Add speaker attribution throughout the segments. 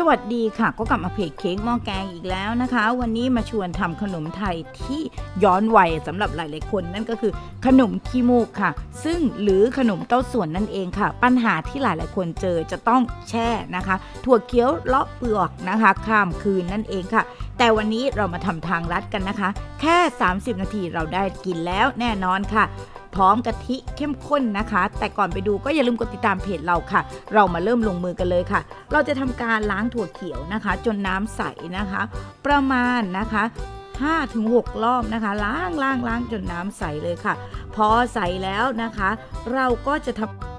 Speaker 1: สวัสดีค่ะ ก็กลับมาเพจเค้กหม้อแกงอีกแล้วนะคะ วันนี้มาชวนทำขนมไทยที่ย้อนวัยสำหรับหลาย ๆ คนนั่นก็คือขนมขี้มูกค่ะ ซึ่งหรือขนมเต้าส่วนนั่นเองค่ะ ปัญหาที่หลาย ๆ คนเจอจะต้องแช่นะคะ ถั่วเคี้ยวเลาะเปลือกนะคะ ข้ามคืนนั่นเองค่ะ แต่วันนี้เรามาทำทางลัดกันนะคะ แค่ 30 นาทีเราได้กินแล้วแน่นอนค่ะ พร้อมกะทิเข้มข้นนะคะ แต่ก่อนไปดูก็อย่าลืมกดติดตามเพจเราค่ะ เรามาเริ่มลงมือกันเลยค่ะ เราจะทำการล้างถั่วเขียวนะคะ จนน้ำใสนะคะ ประมาณนะคะ5-6รอบนะคะ ล้างล้างล้างจนน้ำใสเลยค่ะ พอใสแล้วนะคะ เราก็จะทำ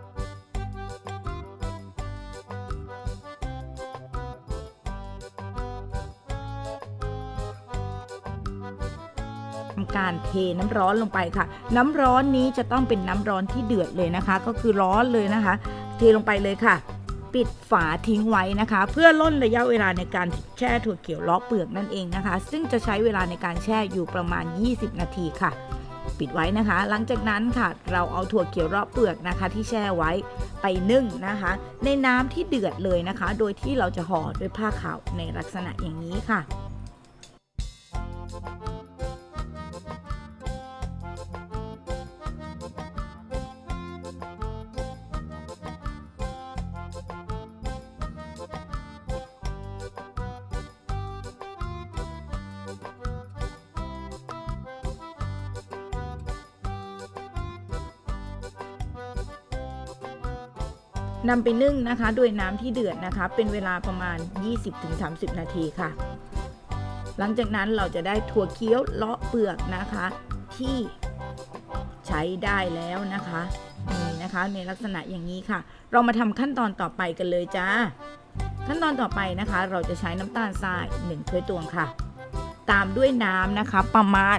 Speaker 1: ทำการเทน้ำร้อนลงไปค่ะ น้ำร้อนนี้จะต้องเป็นน้ำร้อนที่เดือดเลยนะคะ ก็คือร้อนเลยนะคะ เทลงไปเลยค่ะ ปิดฝาทิ้งไว้นะคะ เพื่อล่นระยะเวลาในการแช่ถั่วเขียวลาะเปลือกนั่นเองนะคะ ซึ่งจะใช้เวลาในการแช่อยู่ประมาณ 20 นาทีค่ะปิดไว้นะคะ หลังจากนั้นค่ะ เราเอาถั่วเขียวเลาะเปลือกนะคะ ที่แช่ไว้ไปนึ่งนะคะ ในน้ำที่เดือดเลยนะคะ โดยที่เราจะห่อด้วยผ้าขาวในลักษณะอย่างนี้ค่ะ นำไปนึ่งนะคะด้วยน้ำที่เดือดนะคะ เป็นเวลาประมาณ 20-30 นาทีค่ะ หลังจากนั้นเราจะได้ถั่วเคี้ยวเลาะเปลือกนะคะ ที่ใช้ได้แล้วนะคะนี่นะคะในลักษณะอย่างนี้ค่ะ เรามาทำขั้นตอนต่อไปกันเลยจ้าขั้นตอนต่อไปนะคะ เราจะใช้น้ำตาลทราย1ถ้วยตวงค่ะ ตามด้วยน้ำนะคะประมาณ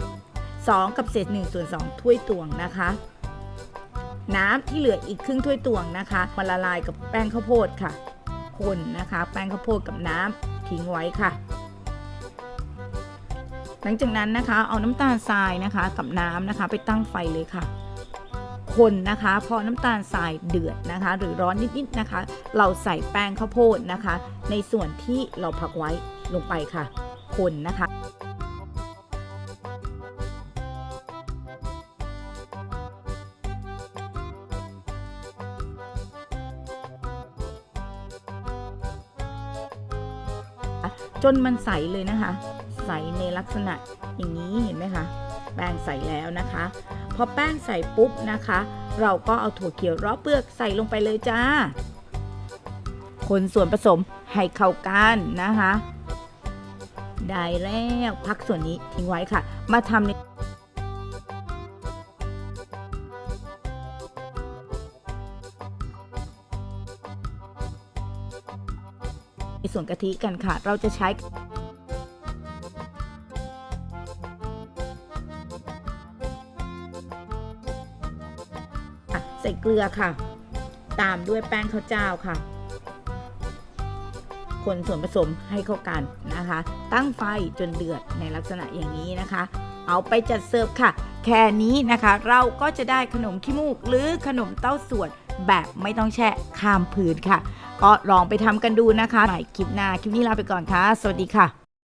Speaker 1: 2 2 กับเศษ1ส่วน2ถ้วยตวงนะคะ น้ำที่เหลืออีกครึ่งถ้วยตวงนะคะมาละลายกับแป้งข้าวโพดค่ะ คนนะคะ แป้งข้าวโพดกับน้ำทิ้งไว้ค่ะ หลังจากนั้นนะคะเอาน้ำตาลทรายนะคะกับน้ำนะคะ ไปตั้งไฟเลยค่ะ คนนะคะ พอน้ำตาลทรายเดือดนะคะ หรือร้อนนิดๆนะคะ เราใส่แป้งข้าวโพดนะคะ ในส่วนที่เราพักไว้ลงไปค่ะ คนนะคะ จนมันใสเลยนะคะ ใสในลักษณะอย่างนี้เห็นไหมคะแป้งใสแล้วนะคะ พอแป้งใสปุ๊บนะคะ เราก็เอาถั่วเขียวรอบเปลือกใส่ลงไปเลยจ้า คนส่วนผสมให้เข้ากันนะคะ ได้แล้วพักส่วนนี้ทิ้งไว้ค่ะ มาทำใน ส่วนกะทิกันค่ะ เราจะใช้ใส่เกลือค่ะ ตามด้วยแป้งข้าวเจ้าค่ะ คนส่วนผสมให้เข้ากันนะคะ ตั้งไฟจนเดือดในลักษณะอย่างนี้นะคะ เอาไปจัดเสิร์ฟค่ะ แค่นี้นะคะ เราก็จะได้ขนมขี้มูกหรือขนมเต้าส่วน แบบไม่ต้องแช่ข้ามพื้นค่ะ ก็ลองไปทำกันดูนะคะใหม่คลิปหน้า คลิปนี้ลาไปก่อนค่ะ สวัสดีค่ะ